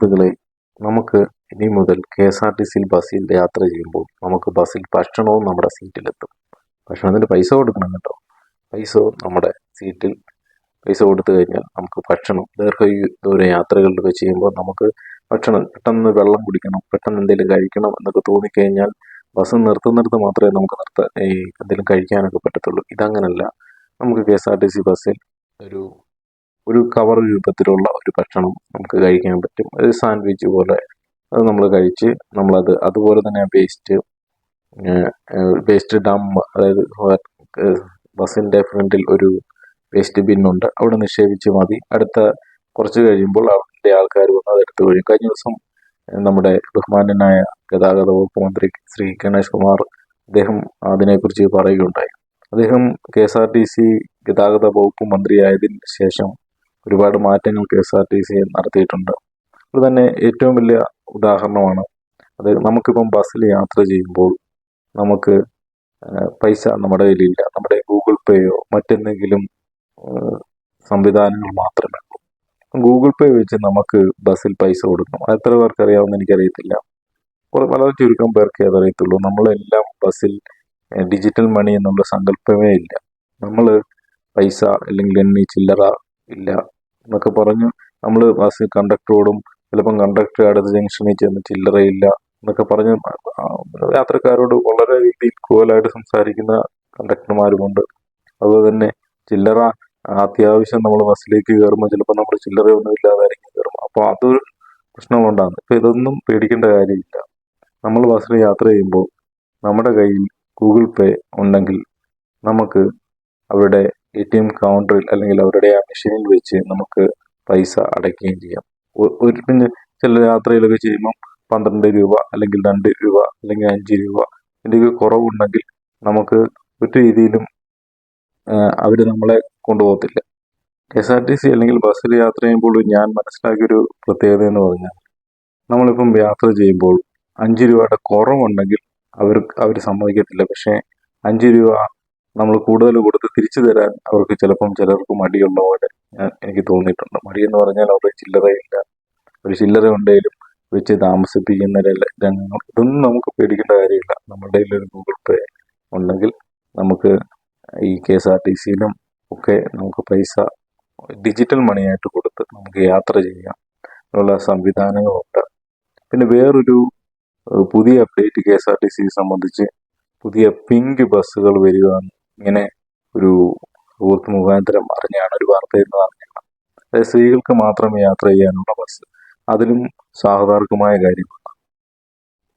സുഹൃത്തുക്കളെ നമുക്ക് ഇനി മുതൽ കെ എസ് ആർ ടി സിയിൽ ബസ്സിൽ യാത്ര ചെയ്യുമ്പോൾ നമുക്ക് ബസ്സിൽ ഭക്ഷണവും നമ്മുടെ സീറ്റിലെത്തും ഭക്ഷണത്തിന് പൈസ കൊടുക്കണം കേട്ടോ. പൈസ നമ്മുടെ സീറ്റിൽ പൈസ കൊടുത്തു കഴിഞ്ഞാൽ നമുക്ക് ഭക്ഷണം ദീർഘ ദൂര യാത്രകളിലൊക്കെ ചെയ്യുമ്പോൾ നമുക്ക് ഭക്ഷണം പെട്ടെന്ന് വെള്ളം കുടിക്കണം പെട്ടെന്ന് എന്തെങ്കിലും കഴിക്കണം എന്നൊക്കെ തോന്നിക്കഴിഞ്ഞാൽ ബസ് നിർത്തുന്നിടത്ത് മാത്രമേ നമുക്ക് നിർത്ത എന്തെങ്കിലും കഴിക്കാനൊക്കെ പറ്റത്തുള്ളൂ. ഇതങ്ങനല്ല. നമുക്ക് K S R T C ബസ്സിൽ ഒരു ഒരു കവർ രൂപത്തിലുള്ള ഒരു ഭക്ഷണം നമുക്ക് കഴിക്കാൻ പറ്റും. ഒരു സാൻഡ്വിച്ച് പോലെ അത് നമ്മൾ കഴിച്ച് നമ്മളത് അതുപോലെ തന്നെ വേസ്റ്റ് വേസ്റ്റ് ഡം അതായത് ബസ്സിന്റെ ഫ്രണ്ടിൽ ഒരു വേസ്റ്റ് ബിന്നുണ്ട് അവിടെ നിക്ഷേപിച്ച് മതി. അടുത്ത കുറച്ച് കഴിയുമ്പോൾ അവിടെ ആൾക്കാർ വന്ന് അതെടുത്ത് കഴിയും. കഴിഞ്ഞ ദിവസം നമ്മുടെ ബഹുമാനനായ ഗതാഗത വകുപ്പ് മന്ത്രി ശ്രീ ഗണേഷ് കുമാർ അദ്ദേഹം അതിനെക്കുറിച്ച് പറയുകയുണ്ടായി. അദ്ദേഹം K S R T C ഗതാഗത വകുപ്പ് മന്ത്രിയായതിന് ശേഷം ഒരുപാട് മാറ്റങ്ങൾ K S R T C നടത്തിയിട്ടുണ്ട്. അത് തന്നെ ഏറ്റവും വലിയ ഉദാഹരണമാണ്. അത് നമുക്കിപ്പം ബസ്സിൽ യാത്ര ചെയ്യുമ്പോൾ നമുക്ക് പൈസ നമ്മുടെ കയ്യിലില്ല. നമ്മുടെ ഗൂഗിൾ പേയോ മറ്റെന്തെങ്കിലും സംവിധാനങ്ങൾ മാത്രമേ ഉള്ളൂ. ഗൂഗിൾ പേ വെച്ച് നമുക്ക് ബസ്സിൽ പൈസ കൊടുക്കണം. എത്ര പേർക്ക് അറിയാമെന്ന് എനിക്കറിയത്തില്ല വളരെ ചുരുക്കം പേർക്കേ അതറിയത്തുള്ളൂ. നമ്മളെല്ലാം ബസ്സിൽ ഡിജിറ്റൽ മണി എന്നുള്ള സങ്കല്പമേ ഇല്ല. നമ്മൾ പൈസ അല്ലെങ്കിൽ എണ്ണി ചില്ലറ ഇല്ല. എന്നൊക്കെ പറഞ്ഞ് നമ്മൾ ബസ് കണ്ടക്ടറോടും ചിലപ്പം കണ്ടക്ടർ അടുത്ത ജംഗ്ഷനിൽ ചെന്ന് ചില്ലറയില്ല എന്നൊക്കെ പറഞ്ഞ് യാത്രക്കാരോട് വളരെ രീതിയിൽ ക്രൂവലായിട്ട് സംസാരിക്കുന്ന കണ്ടക്ടർമാരുമുണ്ട് അതുപോലെ തന്നെ ചില്ലറ അത്യാവശ്യം നമ്മൾ ബസ്സിലേക്ക് കയറുമ്പോൾ ചിലപ്പോൾ നമ്മൾ ചില്ലറയൊന്നും ഇല്ലാതായിരിക്കും കയറും അപ്പോൾ അതൊരു പ്രശ്നങ്ങളുണ്ടാകും. ഇപ്പം ഇതൊന്നും പേടിക്കേണ്ട കാര്യമില്ല. നമ്മൾ ബസ്സിൽ യാത്ര ചെയ്യുമ്പോൾ നമ്മുടെ കയ്യിൽ ഗൂഗിൾ പേ ഉണ്ടെങ്കിൽ നമുക്ക് അവരുടെ എ ടി എം കൗണ്ടറിൽ അല്ലെങ്കിൽ അവരുടെ ആ മെഷീനിൽ വെച്ച് നമുക്ക് പൈസ അടയ്ക്കുകയും ചെയ്യാം. ഒരു പിന്നെ ചില യാത്രയിലൊക്കെ ചെയ്യുമ്പം പന്ത്രണ്ട് രൂപ അല്ലെങ്കിൽ രണ്ട് രൂപ അല്ലെങ്കിൽ അഞ്ച് രൂപ ഇതിന്റെയൊക്കെ കുറവുണ്ടെങ്കിൽ നമുക്ക് ഒരു രീതിയിലും അവർ നമ്മളെ കൊണ്ടുപോകത്തില്ല. എസ് ആർ ടി സി അല്ലെങ്കിൽ ബസ്സിൽ യാത്ര ചെയ്യുമ്പോൾ ഞാൻ മനസ്സിലാക്കിയൊരു പ്രത്യേകത എന്ന് പറഞ്ഞാൽ നമ്മളിപ്പം യാത്ര ചെയ്യുമ്പോൾ അഞ്ച് രൂപയുടെ കുറവുണ്ടെങ്കിൽ അവർ അവർ സമ്മതിക്കത്തില്ല. പക്ഷേ അഞ്ച് രൂപ നമ്മൾ കൂടുതൽ കൊടുത്ത് തിരിച്ചു തരാൻ അവർക്ക് ചിലപ്പം ചിലർക്ക് മടിയുള്ള പോലെ ഞാൻ എനിക്ക് തോന്നിയിട്ടുണ്ട്. മടി എന്ന് പറഞ്ഞാൽ അവർക്ക് ചില്ലറയില്ല. ഒരു ചില്ലറ ഉണ്ടെങ്കിലും വെച്ച് താമസിപ്പിക്കുന്ന രംഗങ്ങൾ ഇതൊന്നും നമുക്ക് പേടിക്കേണ്ട കാര്യമില്ല. നമ്മുടെ ഒരു ഗൂഗിൾ പേ ഉണ്ടെങ്കിൽ നമുക്ക് ഈ കെ എസ് ആർ ടി സിയിലും ഒക്കെ നമുക്ക് പൈസ ഡിജിറ്റൽ മണിയായിട്ട് കൊടുത്ത് നമുക്ക് യാത്ര ചെയ്യാം ഉള്ള സംവിധാനങ്ങളുണ്ട്. പിന്നെ വേറൊരു പുതിയ update K S R T C സംബന്ധിച്ച് പുതിയ പിങ്ക് ബസ്സുകൾ വരിക ഇങ്ങനെ ഒരു സുഹൃത്ത് മുഖാന്തരം അറിഞ്ഞാണ് ഒരു വാർത്ത എന്ന് അറിഞ്ഞാണ് അതായത് സ്ത്രീകൾക്ക് മാത്രം യാത്ര ചെയ്യാനുള്ള ബസ് അതിലും സ്വാഗതാർഹമായ കാര്യമാണ്